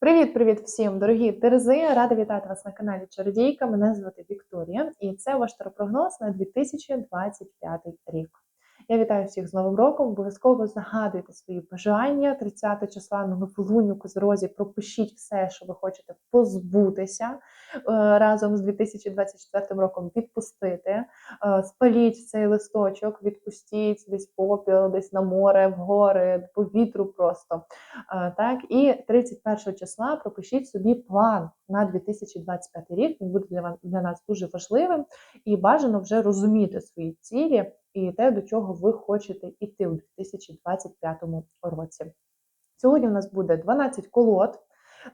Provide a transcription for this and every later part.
Привіт-привіт всім, дорогі Терези! Рада вітати вас на каналі Чародійка. Мене звати Вікторія, і це ваш таропрогноз на 2025 рік. Я вітаю всіх з Новим роком. Обов'язково загадуйте свої бажання 30 числа новолуню козорозі. Пропишіть все, що ви хочете позбутися е, разом з 2024 роком. Відпустити, Е, спаліть цей листочок, відпустіть десь попіл, десь на море, в гори, по вітру просто. Е, Так, і 31 числа пропишіть собі план на 2025 рік. Він буде для вас для нас дуже важливим і бажано вже розуміти свої цілі і те, до чого ви хочете йти у 2025 році. Сьогодні у нас буде 12 колод.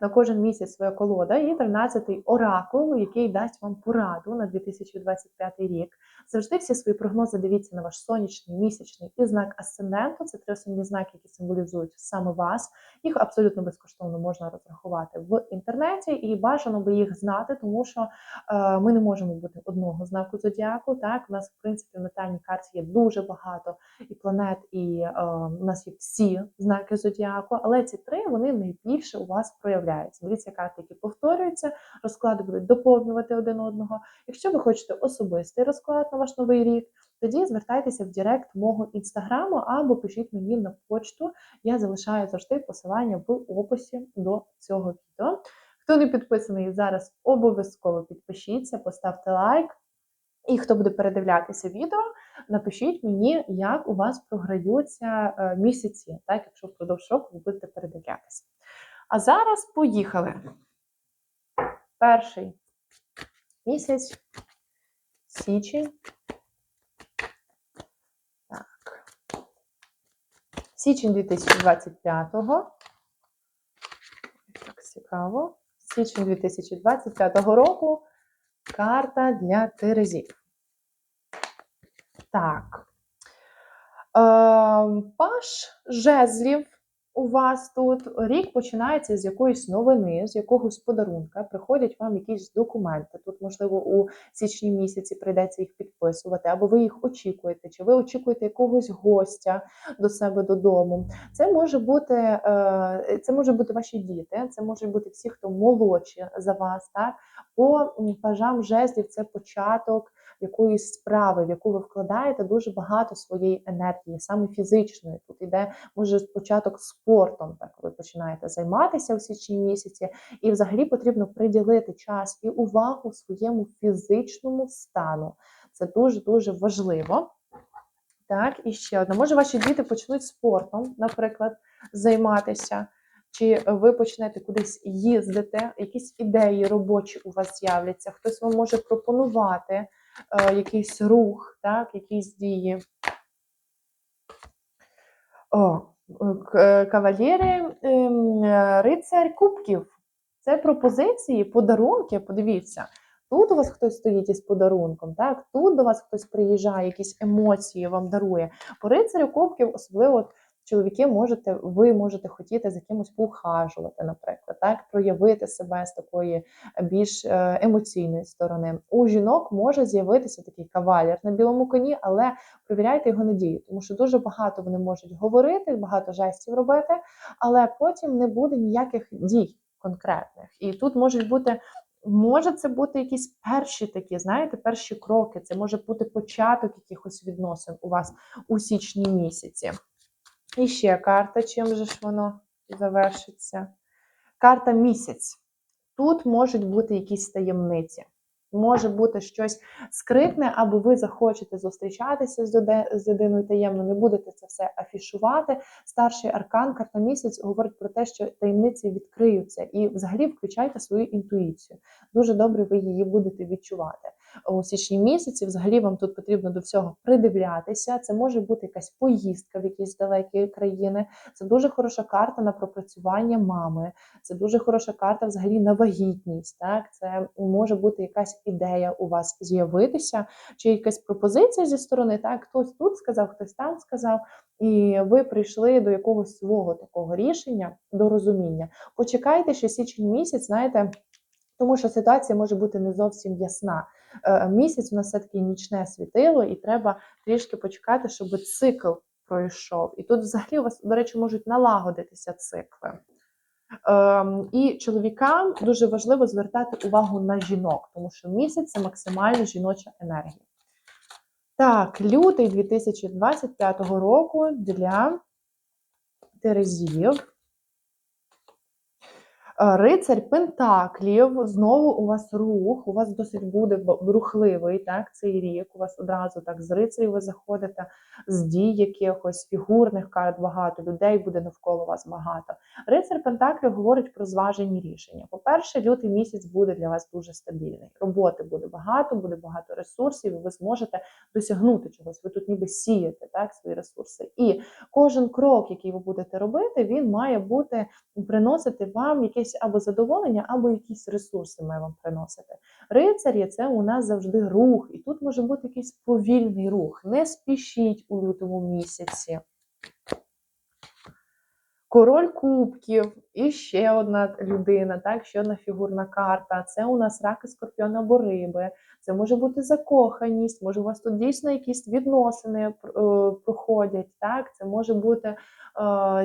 На кожен місяць своя колода і 13-й оракул, який дасть вам пораду на 2025 рік. Завжди всі свої прогнози дивіться на ваш сонячний, місячний і знак асценденту. Це три основні знаки, які символізують саме вас. Їх абсолютно безкоштовно можна розрахувати в інтернеті, і бажано би їх знати, тому що е, ми не можемо бути одного знаку зодіаку. Так, у нас в принципі в натальній карті є дуже багато і планет, і е, у нас є всі знаки зодіаку, але ці три вони найбільше у вас проявляються. Дивіться карти, які повторюються, розклади будуть доповнювати один одного. Якщо ви хочете особистий розклад на ваш новий рік, тоді звертайтеся в Директ мого інстаграму або пишіть мені на почту. Я залишаю завжди посилання в описі до цього відео. Хто не підписаний зараз, обов'язково підпишіться, поставте лайк. І хто буде передивлятися відео, напишіть мені, як у вас програються е, місяці, так, якщо впродовж року ви будете передивлятися. А зараз поїхали. Перший місяць, січень. Так. Січень 2025-го. Так, цікаво. Січень 2025 року. Карта для Терезів. Так. Е, Паш жезлів у вас тут рік починається з якоїсь новини, з якогось подарунка. Приходять вам якісь документи. Тут, можливо, у січні місяці прийдеться їх підписувати, або ви їх очікуєте, чи ви очікуєте якогось гостя до себе додому. Це може бути е, це може бути ваші діти, це можуть бути всі, хто молодші за вас. Так? По пажам жезлів це початок якоїсь справи, в яку ви вкладаєте дуже багато своєї енергії, саме фізичної. Тут іде може початок спортом. Так ви починаєте займатися у січні місяці, і взагалі потрібно приділити час і увагу своєму фізичному стану. Це дуже дуже важливо. Так, і ще одне. Може, ваші діти почнуть спортом, наприклад, займатися. Чи ви почнете кудись їздити, якісь ідеї робочі у вас з'являться, хтось вам може пропонувати якийсь рух, так, якісь дії. О, е, кавалєри, ем, е, рицарь кубків. Це пропозиції, подарунки. Подивіться, тут у вас хтось стоїть із подарунком, так? Тут до вас хтось приїжджає, якісь емоції вам дарує. По рицарю кубків, особливо чоловіки, можете, ви можете хотіти за кимось поухажувати, наприклад, так, проявити себе з такої більш е, емоційної сторони. У жінок може з'явитися такий кавалер на білому коні, але провіряйте його надію, тому що дуже багато вони можуть говорити, багато жестів робити, але потім не буде ніяких дій конкретних. І тут можуть бути. Може це бути якісь перші такі, знаєте, перші кроки. Це може бути початок якихось відносин у вас у січні місяці. І ще карта, чим же ж воно завершиться? Карта місяць. Тут можуть бути якісь таємниці. Може бути щось скритне, або ви захочете зустрічатися з людиною таємно, не будете це все афішувати. Старший аркан, карта місяць говорить про те, що таємниці відкриються, і взагалі включайте свою інтуїцію. Дуже добре ви її будете відчувати. У січні місяці взагалі вам тут потрібно до всього придивлятися. Це може бути якась поїздка в якісь далекі країни. Це дуже хороша карта на пропрацювання мами. Це дуже хороша карта взагалі на вагітність. Так, це може бути якась ідея у вас з'явитися, чи якась пропозиція зі сторони. Так, хтось тут сказав, хтось там сказав, і ви прийшли до якогось свого такого рішення, до розуміння. Почекайте ще січень місяць, знаєте. Тому що ситуація може бути не зовсім ясна. Е, Місяць у нас все-таки нічне світило, і треба трішки почекати, щоб цикл пройшов. І тут взагалі у вас, до речі, можуть налагодитися цикли. Ем, і чоловікам дуже важливо звертати увагу на жінок, тому що місяць це максимально жіноча енергія. Так, лютий 2025 року для Терезів. Е, Рицарь Пентаклів, знову у вас рух, у вас досить буде рухливий так, цей рік. У вас одразу так з рицарів ви заходите, з дій якихось фігурних карт багато, людей буде навколо вас багато. Рицар Пентаклів говорить про зважені рішення. По-перше, лютий місяць буде для вас дуже стабільний. Роботи буде багато, буде багато ресурсів, і ви зможете досягнути чогось. Ви тут ніби сієте так, свої ресурси. І кожен крок, який ви будете робити, він має бути приносити вам якесь або задоволення, або якісь ресурси має вам приносити. Рицарі це у нас завжди рух, і тут може бути якийсь повільний рух. Не спішіть у лютому місяці. Король кубків і ще одна людина, так, ще одна фігурна карта. Це у нас раки, скорпіон або риби. Це може бути закоханість, може у вас тут дійсно якісь відносини е, проходять. Так, це може бути е,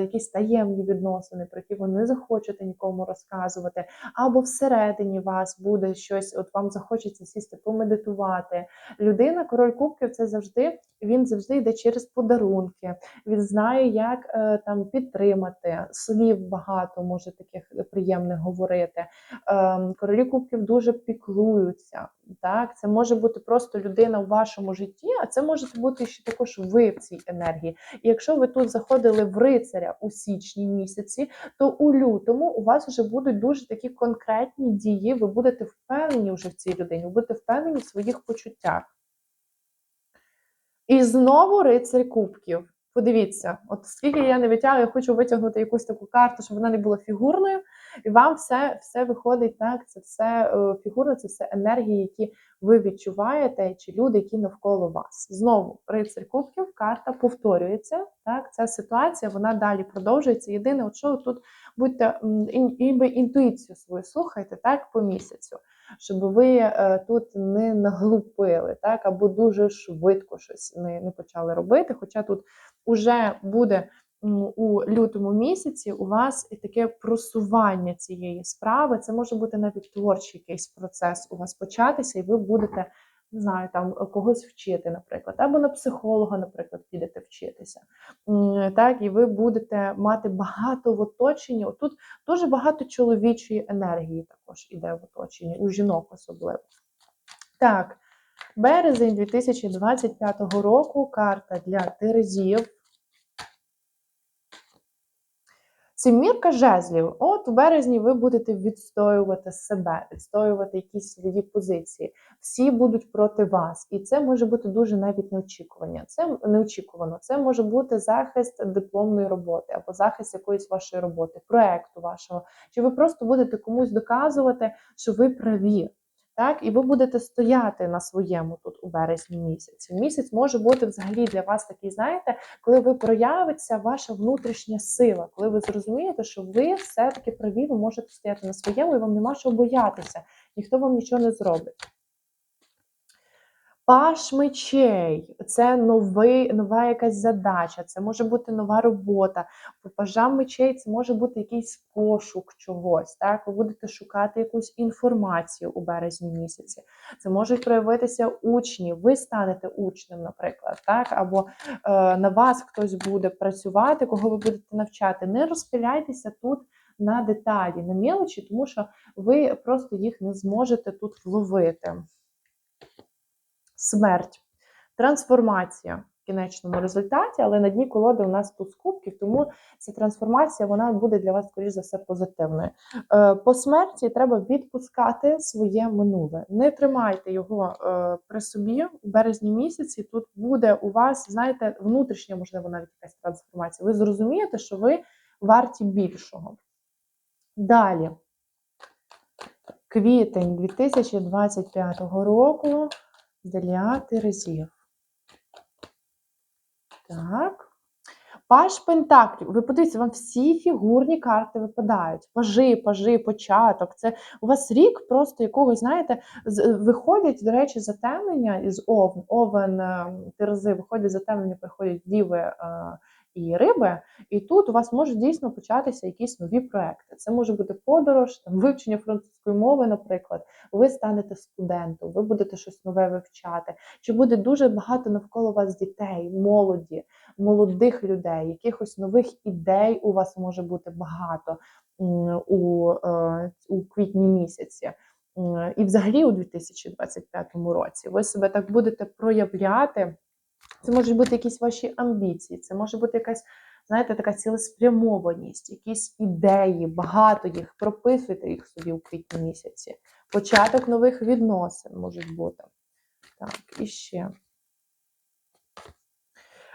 якісь таємні відносини, про які ви не захочете нікому розказувати. Або всередині вас буде щось, от вам захочеться сісти, помедитувати. Людина, король кубків, це завжди він завжди йде через подарунки. Він знає, як е, там підтримати. Слів багато може таких приємних говорити. Е, королі кубків дуже піклуються. Так, це може бути просто людина в вашому житті, а це може бути ще також ви в цій енергії. І якщо ви тут заходили в рицаря у січні місяці, то у лютому у вас вже будуть дуже такі конкретні дії. Ви будете впевнені вже в цій людині, ви будете впевнені в своїх почуттях. І знову рицарь кубків. Подивіться, от скільки я не витягую, я хочу витягнути якусь таку карту, щоб вона не була фігурною. І вам все все виходить так. Це все е, фігурно, це все енергії, які ви відчуваєте, чи люди, які навколо вас. Знову рицарь кубків, карта повторюється. Так, ця ситуація вона далі продовжується. Єдине, от що тут будьте ніби інтуїцію свою слухайте так по місяцю, щоб ви е, тут не наглупили, так або дуже швидко щось не, не почали робити. Хоча тут уже буде у лютому місяці у вас таке просування цієї справи. Це може бути навіть творчий якийсь процес у вас початися, і ви будете не знаю, там когось вчити, наприклад, або на психолога, наприклад, підете вчитися. Так, і ви будете мати багато в оточенні. Тут дуже багато чоловічої енергії також іде в оточенні, у жінок особливо. Так, березень 2025 року карта для Терезів. Сімірка жезлів. От у березні ви будете відстоювати себе, відстоювати якісь свої позиції. Всі будуть проти вас, і це може бути дуже навіть неочікування. Це неочікувано. Це може бути захист дипломної роботи або захист якоїсь вашої роботи, проекту вашого. Чи ви просто будете комусь доказувати, що ви праві? Так, і ви будете стояти на своєму тут у березні місяці. Місяць може бути взагалі для вас такий, знаєте, коли ви проявиться ваша внутрішня сила, коли ви зрозумієте, що ви все-таки праві, ви можете стояти на своєму, і вам нема що боятися, ніхто вам нічого не зробить. Паш мечей це новий, нова якась задача, це може бути нова робота. По пажам мечей це може бути якийсь пошук чогось. Так, ви будете шукати якусь інформацію у березні місяці. Це можуть проявитися учні. Ви станете учнем, наприклад, так, або е, на вас хтось буде працювати, кого ви будете навчати. Не розпиляйтеся тут. На деталі, на мілочі, тому що ви просто їх не зможете тут вловити смерть, трансформація в кінечному результаті, але на дні колоди у нас туз кубків, тому ця трансформація вона буде для вас, скоріш за все, позитивною. Е, по смерті треба відпускати своє минуле. Не тримайте його е, при собі у березні місяці. Тут буде у вас, знаєте, внутрішня, можливо, навіть якась трансформація. Ви зрозумієте, що ви варті більшого. Далі. Квітень 2025 року для Терезів. Так. Паш Пентаклів. Ви подивіться, вам всі фігурні карти випадають. Пажи, пажи, початок. Це у вас рік просто якогось, знаєте, виходять, до речі, затемнення із овен, овен ем, Терези, виходять затемнення, приходять діви, е, і риби. І тут у вас можуть дійсно початися якісь нові проекти. Це може бути подорож, там вивчення французької мови, наприклад. Ви станете студентом, ви будете щось нове вивчати. Чи буде дуже багато навколо вас дітей, молоді, молодих людей, якихось нових ідей у вас може бути багато у, е, у квітні місяці. І взагалі у 2025 році ви себе так будете проявляти. Це можуть бути якісь ваші амбіції, це може бути якась, знаєте, така цілеспрямованість, якісь ідеї, багато їх. Прописуйте їх собі у квітні місяці. Початок нових відносин можуть бути. Так, і ще.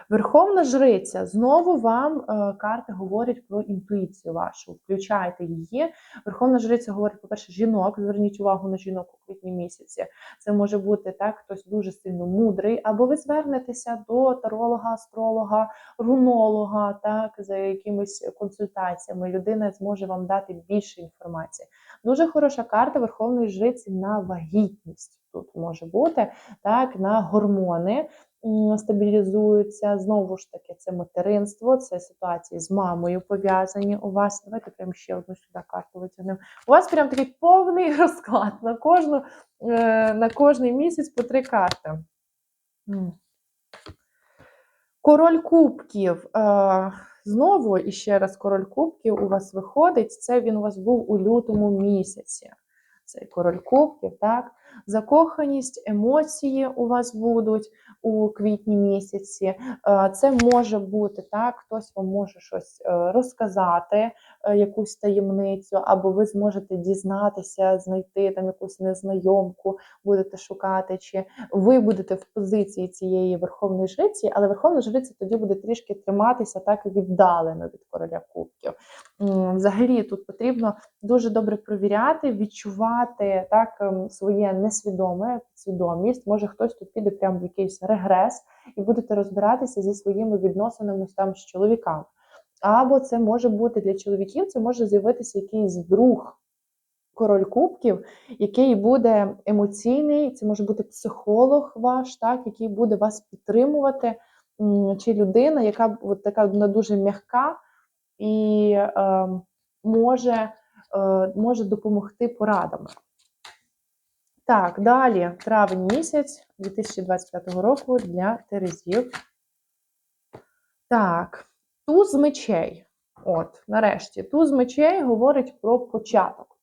Верховна жриця. Знову вам е, карти говорять про інтуїцію вашу. Включайте її. Верховна жриця говорить, по-перше, жінок. Зверніть увагу на жінок у квітні місяці. Це може бути так, хтось дуже сильно мудрий, або ви звернетеся до таролога, астролога, рунолога, так, за якимись консультаціями. Людина зможе вам дати більше інформації. Дуже хороша карта Верховної жриці на вагітність. Тут може бути так, на гормони стабілізуються. Знову ж таки, це материнство, це ситуації з мамою пов'язані у вас. Давайте прямо ще одну сюди карту витягнемо. У вас прям такий повний розклад на кожну, е, на кожний місяць по три карти. Король кубків. Е, знову і ще раз король кубків у вас виходить. Це він у вас був у лютому місяці. Цей король кубків, так? Закоханість, емоції у вас будуть у квітні місяці. Е, Це може бути так, хтось вам може щось е, розказати, е, якусь таємницю, або ви зможете дізнатися, знайти там якусь незнайомку, будете шукати, чи ви будете в позиції цієї верховної жриці, але верховна жриця тоді буде трішки триматися так віддалено від короля кубків. Взагалі тут потрібно дуже добре провіряти, відчувати так ем, своє несвідоме підсвідомість. Може хтось тут піде прямо в якийсь регрес і будете розбиратися зі своїми відносинами там з чоловіками. Або це може бути для чоловіків, це може з'явитися якийсь друг. Король кубків, який буде емоційний, це може бути психолог ваш, так, який буде вас підтримувати, чи людина, яка от така вона дуже м'яка і е, може, е, може допомогти порадами. Так, далі травень місяць 2025 року для Терезів. Так, туз мечей. От, нарешті, туз мечей говорить про початок.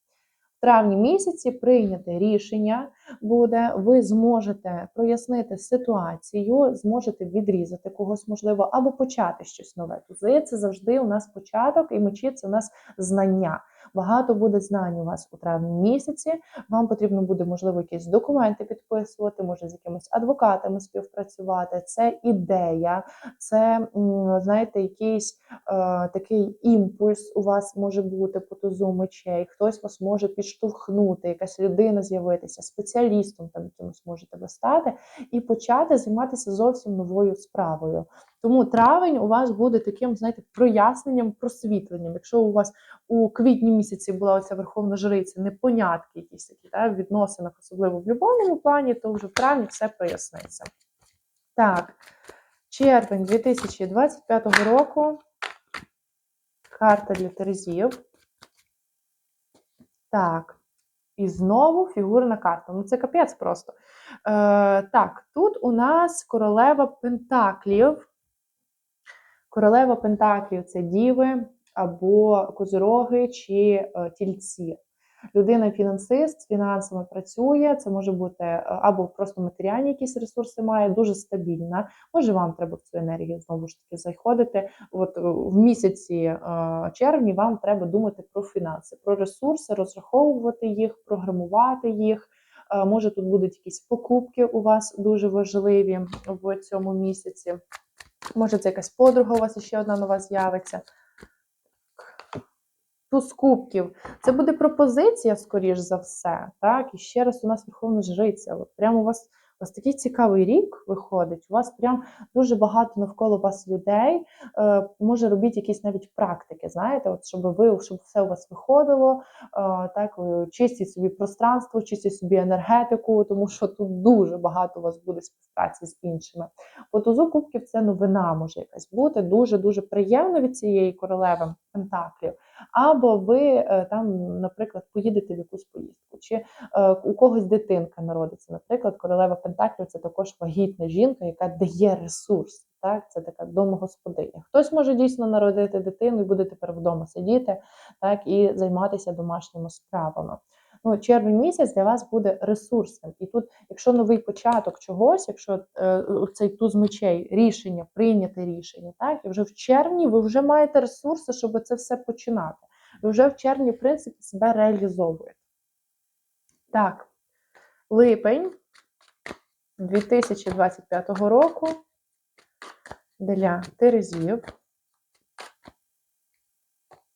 В травні місяці прийняте рішення буде, ви зможете прояснити ситуацію, зможете відрізати когось, можливо, або почати щось нове. Тузи це завжди у нас початок, і мечі це у нас знання. Багато буде знань у вас у травні місяці. Вам потрібно буде, можливо, якісь документи підписувати, може з якимись адвокатами співпрацювати. Це ідея, це, знаєте, якийсь е, такий імпульс у вас може бути по тузу мечей. Хтось вас може підштовхнути, якась людина з'явитися, спеціалістом там якимось можете ви стати, і почати займатися зовсім новою справою. Тому травень у вас буде таким, знаєте, проясненням, просвітленням. Якщо у вас у квітні місяці була оця верховна жриця, непонятки якісь такі да, в відносинах, особливо в любовному плані, то вже в травні все проясниться. Так, червень 2025 року. Карта для Терезів. Так. І знову фігурна карта. Ну, це капець просто. Е, так, тут у нас королева Пентаклів. Королева Пентаклів це діви або козороги чи е, тільці. Людина фінансист з фінансами працює, це може бути е, або просто матеріальні якісь ресурси має, дуже стабільна. Може, вам треба в цю енергію знову ж таки заходити. От е, в місяці е, червні вам треба думати про фінанси, про ресурси, розраховувати їх, програмувати їх. Може, тут будуть якісь покупки у вас дуже важливі в цьому місяці. Може, це якась подруга у вас ще одна нова з'явиться. Туз кубків. Це буде пропозиція, скоріш за все. Так? І ще раз у нас Верховна Жриця. От прямо у вас у вас такий цікавий рік виходить. У вас прям дуже багато навколо вас людей. Е, може, робіть якісь навіть практики, знаєте, от щоб ви щоб все у вас виходило. Е, так, чистіть собі пространство, чистіть собі енергетику, тому що тут дуже багато у вас буде співпраці з іншими. По тузу кубків це новина може якась бути. Дуже дуже приємно від цієї королеви Пентаклів. Або ви е, там, наприклад, поїдете в якусь поїздку, чи е, у когось дитинка народиться. Наприклад, королева Пентаклів це також вагітна жінка, яка дає ресурс. Так, це така домогосподиня. Хтось може дійсно народити дитину і буде тепер вдома сидіти, так і займатися домашніми справами. Ну, червень місяць для вас буде ресурсним. І тут, якщо новий початок чогось, якщо е, цей туз мечей рішення, прийняти рішення, так і вже в червні ви вже маєте ресурси, щоб це все починати. Ви вже в червні, в принципі, себе реалізовуєте. Так, липень 2025 року для Терезів.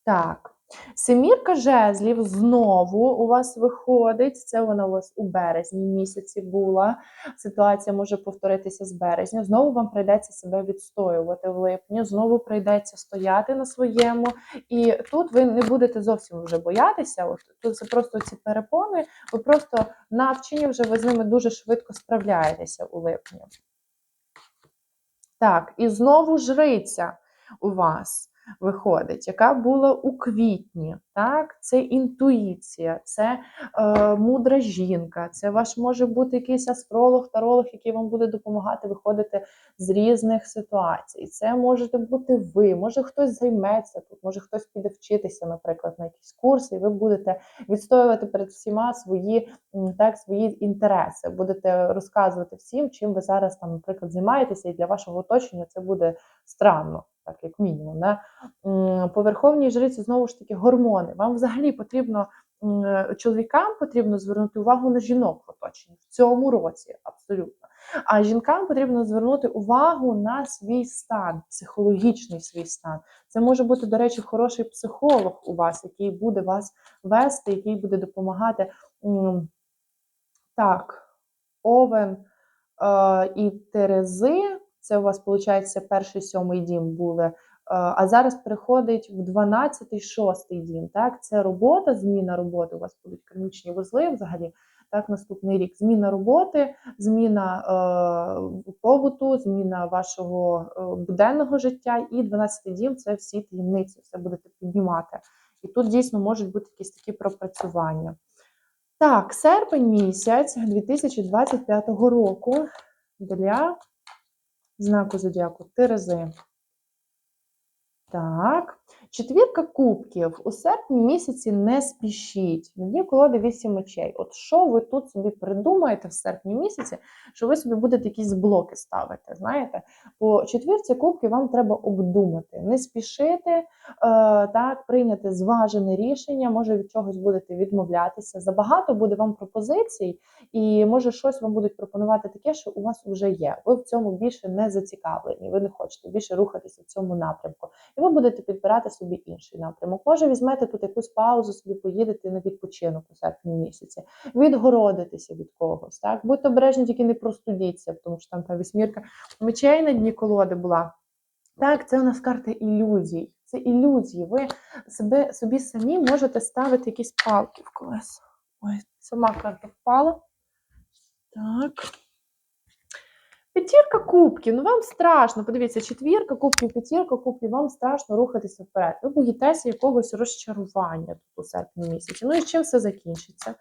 Так. Семірка жезлів знову у вас виходить. Це вона у вас у березні місяці була. Ситуація може повторитися з березня. Знову вам прийдеться себе відстоювати в липні, знову прийдеться стояти на своєму. І тут ви не будете зовсім вже боятися. От Тут це просто ці перепони, ви просто навчені вже ви з ними дуже швидко справляєтеся у липні. Так, і знову жриця у вас виходить, яка була у квітні. Так? Це інтуїція, це е, мудра жінка, це ваш може бути якийсь астролог, таролог, який вам буде допомагати виходити з різних ситуацій. Це можете бути ви, може хтось займеться тут, може хтось піде вчитися, наприклад, на якісь курси, і ви будете відстоювати перед всіма свої так, свої інтереси, будете розказувати всім, чим ви зараз там, наприклад, займаєтеся, і для вашого оточення це буде странно так як мінімум. Да? По верховній жриці знову ж таки гормони. Вам взагалі потрібно чоловікам потрібно звернути увагу на жінок в оточенні в цьому році, абсолютно. А жінкам потрібно звернути увагу на свій стан, психологічний свій стан. Це може бути, до речі, хороший психолог у вас, який буде вас вести, який буде допомагати. Так, овен е, і Терези. Це у вас, виходить, перший сьомий дім були. Е, а зараз переходить в 12-й, 6 дім. Так, це робота, зміна роботи. У вас будуть кармічні вузли взагалі. Так, наступний рік. Зміна роботи, зміна е, побуту, зміна вашого е, буденного життя. І 12-й дім це всі таємниці, все будете піднімати. І тут дійсно можуть бути якісь такі пропрацювання. Так, серпень місяць 2025 року для знаку зодіаку Терези. Так. Четвірка кубків. У серпні місяці не спішіть. На дні колоди вісім мечей. От що ви тут собі придумаєте в серпні місяці, що ви собі будете якісь блоки ставити? Знаєте? По четвірці кубків вам треба обдумати, не спішити, е, так, прийняти зважене рішення, може від чогось будете відмовлятися. Забагато буде вам пропозицій, і може щось вам будуть пропонувати таке, що у вас вже є. Ви в цьому більше не зацікавлені, ви не хочете більше рухатися в цьому напрямку. І ви будете підбирати собі інший напрямок. Може, візьмете тут якусь паузу, собі поїдете на відпочинок у серпні місяці, відгородитеся від когось. Так, будьте обережні, тільки не простудіться, тому що там та вісьмірка мечей на дні колоди була. Так, це у нас карта ілюзій. Це ілюзії. Ви себе, собі самі можете ставити якісь палки в колеса. Ой, сама карта впала. Так. П'ятірка кубків, ну вам страшно. Подивіться, четвірка кубків, п'ятірка кубків, вам страшно рухатися вперед. Ви боїтеся якогось розчарування тут у серпні місяці. Ну і чим все закінчиться?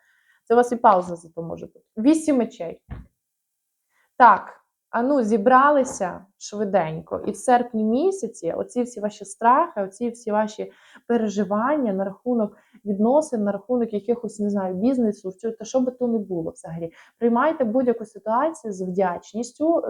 Це у вас і пауза за то може бути. Вісім мечей. Так, а ну, зібралися швиденько. І в серпні місяці оці всі ваші страхи, оці всі ваші переживання на рахунок відносин, на рахунок якихось, не знаю, бізнесу, та що би то не було взагалі. Приймайте будь-яку ситуацію з вдячністю,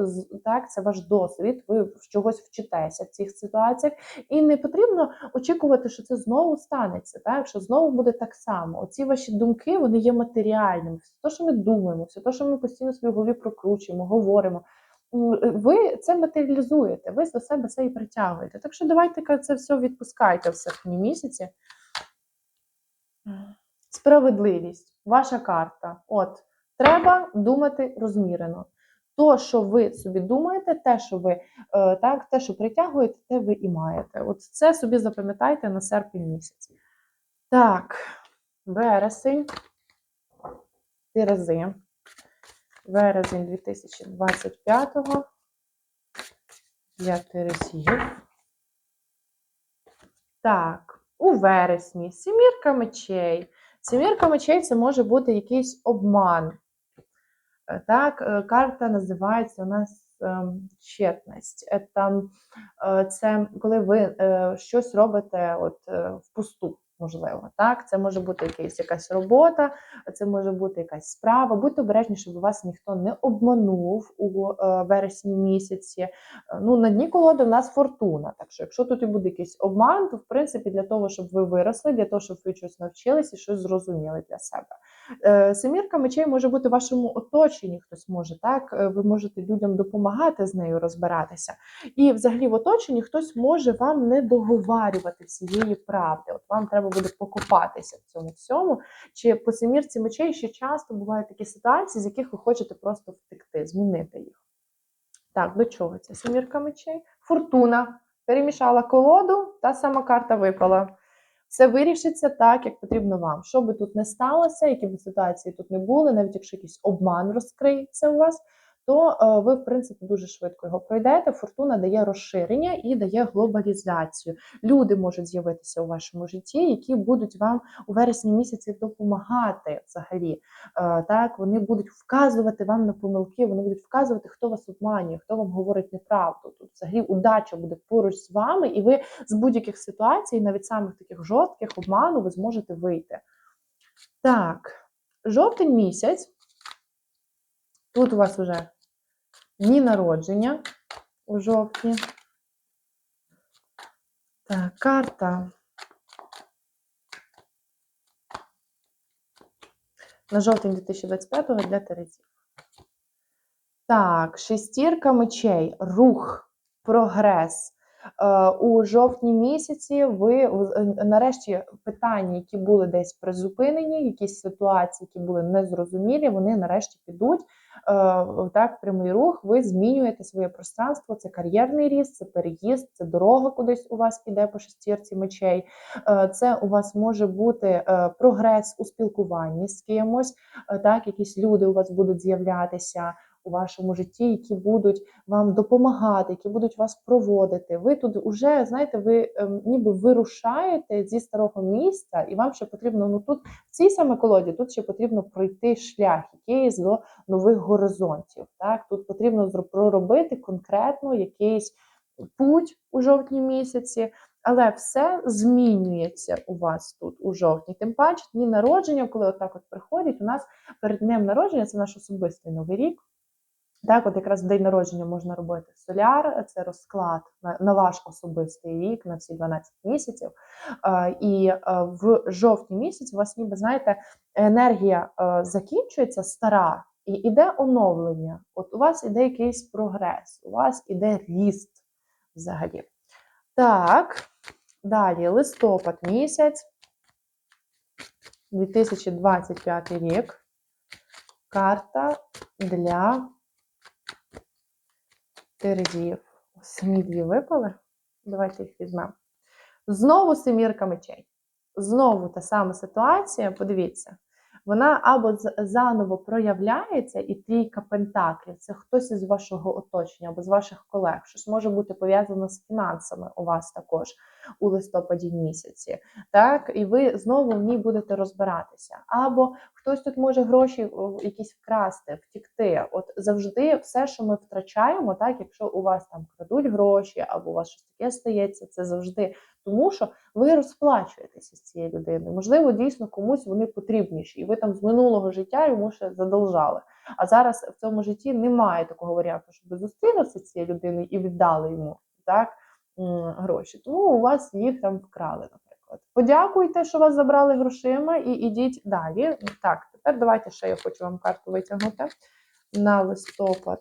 так, це ваш досвід, ви в чогось вчитеся в цих ситуаціях. І не потрібно очікувати, що це знову станеться, так, що знову буде так само. Оці ваші думки вони є матеріальними. Все те, що ми думаємо, все те, що ми постійно в своїй голові прокручуємо, говоримо ви це матеріалізуєте, ви до себе це і притягуєте. Так що давайте це все відпускайте в серпні місяці. Справедливість, ваша карта. От, треба думати розмірено. То, що ви собі думаєте, те, що ви е, так, те, що притягуєте, те ви і маєте. От це собі запам'ятайте на серпень місяць. Так, вересень, Терези. Вересень 2025-го. Для Терезів. Так, у вересні сімірка мечей. Сімірка мечей це може бути якийсь обман. Е, Так, е, карта називається у нас ем, чесність. Е, Це коли ви щось робите от, впусту, можливо. Так? Це може бути якась, якась робота, це може бути якась справа. Будьте обережні, щоб вас ніхто не обманув у е, вересні місяці. Ну, на дні колоди в нас фортуна. Так що, якщо тут і буде якийсь обман, то в принципі для того, щоб ви виросли, для того, щоб ви щось навчилися і щось зрозуміли для себе. Е, Семірка мечей може бути в вашому оточенні, хтось може так. е, Ви можете людям допомагати з нею розбиратися. І взагалі в оточенні хтось може вам не договарювати всієї правди. От вам треба буде покопатися в цьому всьому. Чи по семірці мечей ще часто бувають такі ситуації, з яких ви хочете просто втекти, змінити їх. Так, до чого це семірка мечей? Фортуна. Перемішала колоду, та сама карта випала. Все вирішиться так, як потрібно вам. Що би тут не сталося, які б ситуації тут не були, навіть якщо якийсь обман розкриється у вас, то е, ви, в принципі, дуже швидко його пройдете. Фортуна дає розширення і дає глобалізацію. Люди можуть з'явитися у вашому житті, які будуть вам у вересні місяці допомагати взагалі. Е, Так, вони будуть вказувати вам на помилки, вони будуть вказувати, хто вас обманює, хто вам говорить неправду. Тут взагалі удача буде поруч з вами, і ви з будь-яких ситуацій, навіть самих таких жорстких обману, ви зможете вийти. Так, жовтень місяць. Тут у вас вже дні народження у жовтні. Так, карта. На жовтень 2025 для Терезів. Так, шестірка мечей, рух, прогрес. Е, У жовтні місяці ви е, нарешті питання, які були десь призупинені, якісь ситуації, які були незрозумілі, вони нарешті підуть. Е, Так, прямий рух, ви змінюєте своє пространство. Це кар'єрний ріст, це переїзд, це дорога кудись у вас іде по шестірці мечей. Е, Це у вас може бути е, прогрес у спілкуванні з кимось. Так, якісь люди у вас будуть з'являтися у вашому житті, які будуть вам допомагати, які будуть вас проводити. Ви тут уже знаєте, ви ем, ніби вирушаєте зі старого місця, і вам ще потрібно ну тут в цій саме колоді тут ще потрібно пройти шлях, якийсь до нових горизонтів. Так, тут потрібно проробити конкретно якийсь путь у жовтні місяці. Але все змінюється у вас тут у жовтні. Тим паче дні народження, коли отак от приходять, у нас перед днем народження це наш особистий новий рік. Так, от якраз в день народження можна робити соляр, це розклад на, ваш особистий рік, на всі 12 місяців. Е, і е, в жовтні місяці у вас, ніби знаєте, енергія е, закінчується стара, і іде оновлення. От у вас іде якийсь прогрес, у вас іде ріст взагалі. Так, далі листопад місяць, 2025 рік. Карта для Терезів. Самі дві випали. Давайте їх візьмемо. Знову семірка мечей. Знову та сама ситуація. Подивіться, вона або заново проявляється, і трійка пентаклів це хтось із вашого оточення або з ваших колег. Щось може бути пов'язано з фінансами у вас також у листопаді місяці. Так, і ви знову в ній будете розбиратися. Або хтось тут може гроші якісь вкрасти, втікти. От завжди все, що ми втрачаємо, так, якщо у вас там крадуть гроші, або у вас щось таке стається, це завжди тому, що ви розплачуєтеся з цією людиною. Можливо, дійсно комусь вони потрібніші, і ви там з минулого життя йому ще задолжали. А зараз в цьому житті немає такого варіанту, щоб ви зустрілися з цією людиною і віддали йому так гроші. Тому у вас їх там вкрали, наприклад. Подякуйте, що вас забрали грошима, і ідіть далі. Так, тепер давайте ще я хочу вам карту витягнути на листопад.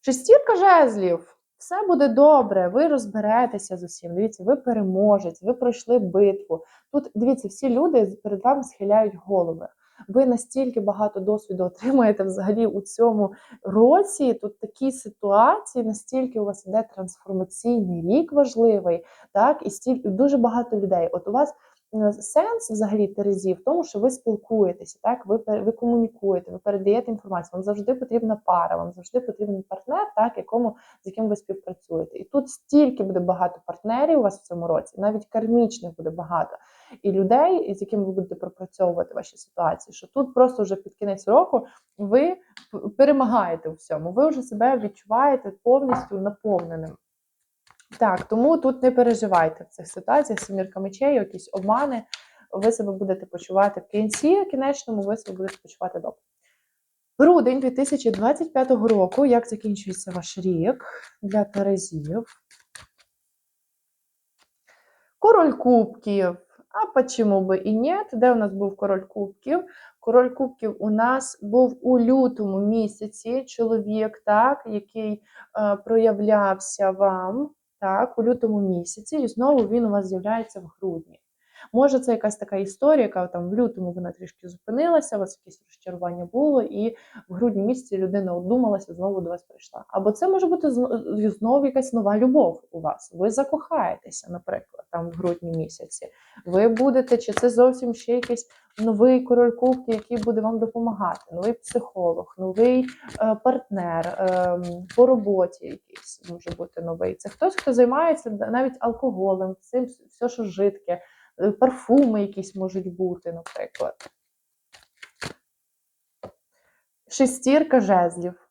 Шестірка жезлів. Все буде добре, ви розберетеся з усім. Дивіться, ви переможець, ви пройшли битву. Тут дивіться, всі люди перед вами схиляють голови. Ви настільки багато досвіду отримаєте взагалі у цьому році. Тут такі ситуації, настільки у вас іде трансформаційний рік важливий, так, і стільки дуже багато людей. От у вас е, сенс взагалі Терезі в тому, що ви спілкуєтеся, так, ви, ви комунікуєте, ви передаєте інформацію. Вам завжди потрібна пара, вам завжди потрібен партнер, так, якому, з яким ви співпрацюєте. І тут стільки буде багато партнерів у вас в цьому році, навіть кармічних буде багато. І людей, з якими ви будете пропрацьовувати ваші ситуації, що тут просто вже під кінець року ви перемагаєте у всьому. Ви вже себе відчуваєте повністю наповненим. Так, тому тут не переживайте в цих ситуаціях семірка мечей, якісь обмани. Ви себе будете почувати в кінці, кінечному, ви себе будете почувати добре. Грудень 2025 року, як закінчується ваш рік для Терезів? Король кубків. А почему би і ні? Де у нас був король кубків? Король кубків у нас був у лютому місяці. Чоловік, так, який е, проявлявся вам так, у лютому місяці, і знову він у вас з'являється в грудні. Може, це якась така історія, яка там в лютому вона трішки зупинилася, у вас якесь розчарування було, і в грудні місяці людина одумалася, знову до вас прийшла. Або це може бути знову якась нова любов у вас. Ви закохаєтеся, наприклад, там в грудні місяці. Ви будете, чи це зовсім ще якийсь новий король кубки, який буде вам допомагати, новий психолог, новий е, партнер ем, по роботі, якийсь може бути новий. Це хтось, хто займається навіть алкоголем, цим все, що жидке, е, парфуми якісь можуть бути, наприклад. Шестірка жезлів.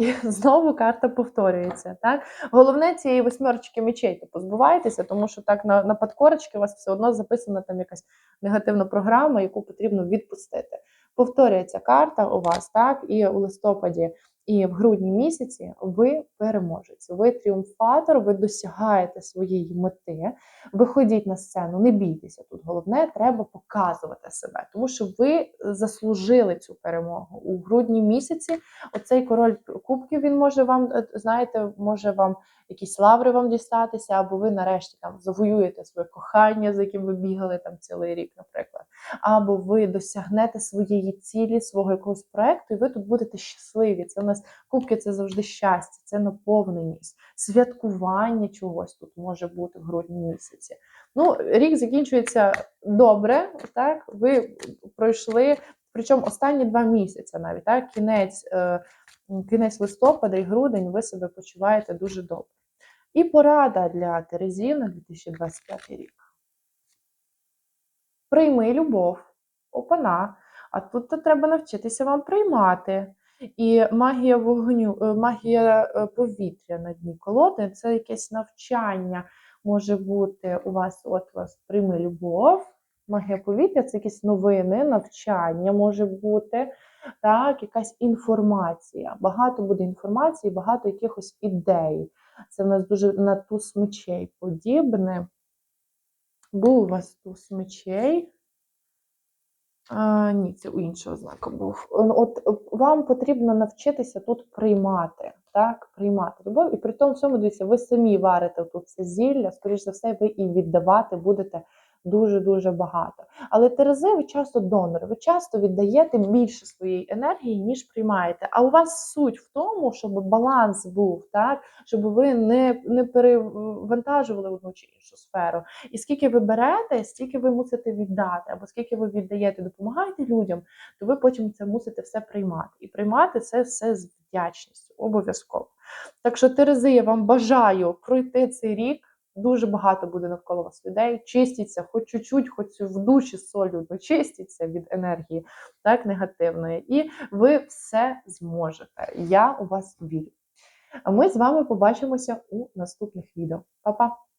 І знову карта повторюється. Так? Головне цієї восьмерочки мечей, то позбувайтеся, тому що так на, на подкорочці у вас все одно записана там якась негативна програма, яку потрібно відпустити. Повторюється карта у вас, так, і у листопаді, і в грудні місяці ви переможець, ви тріумфатор, ви досягаєте своєї мети. Виходіть на сцену, не бійтеся тут. Головне, треба показувати себе, тому що ви заслужили цю перемогу у грудні місяці. Оцей король кубків він може вам, е, знаєте, може вам якісь лаври вам дістатися, або ви нарешті там завоюєте своє кохання, за яким ви бігали там цілий рік, наприклад. Або ви досягнете своєї цілі, свого якогось проекту, і ви тут будете щасливі. Це у нас кубки це завжди щастя, це наповненість, святкування чогось тут може бути в грудні місяці. Ну, рік закінчується добре, так? Ви пройшли, причому останні два місяці навіть, так? Кінець, е, кінець листопада і грудень ви себе почуваєте дуже добре. І порада для Терезів на 2025 рік. Прийми любов, опана. А тут треба навчитися вам приймати. І магія вогню, е, магія е, повітря на дні колоди це якесь навчання може бути у вас, от вас прийми любов. Магія повітря це якісь новини, навчання може бути, так, якась інформація. Багато буде інформації, багато якихось ідей. Це в нас дуже на туз мечей подібне. Був у вас туз мечей. Ні, це у іншого знака був. От е, вам потрібно навчитися тут приймати, так, приймати любов. І при тому всьому, дивіться, ви самі варите тут це зілля, скоріш за все, ви і віддавати будете дуже-дуже багато. Але Терези, ви часто донори, ви часто віддаєте більше своєї енергії, ніж приймаєте. А у вас суть в тому, щоб баланс був, так, щоб ви не, не перевантажували одну чи іншу сферу. І скільки ви берете, стільки ви мусите віддати, або скільки ви віддаєте, допомагаєте людям, то ви потім це мусите все приймати. І приймати це все з вдячністю, обов'язково. Так що, Терези, я вам бажаю пройти цей рік. Дуже багато буде навколо вас людей. Чистіться, хоч чуть-чуть, хоч в душі солю, чистіться від енергії, так негативної, і ви все зможете. Я у вас вірю. А ми з вами побачимося у наступних відео. Па-па!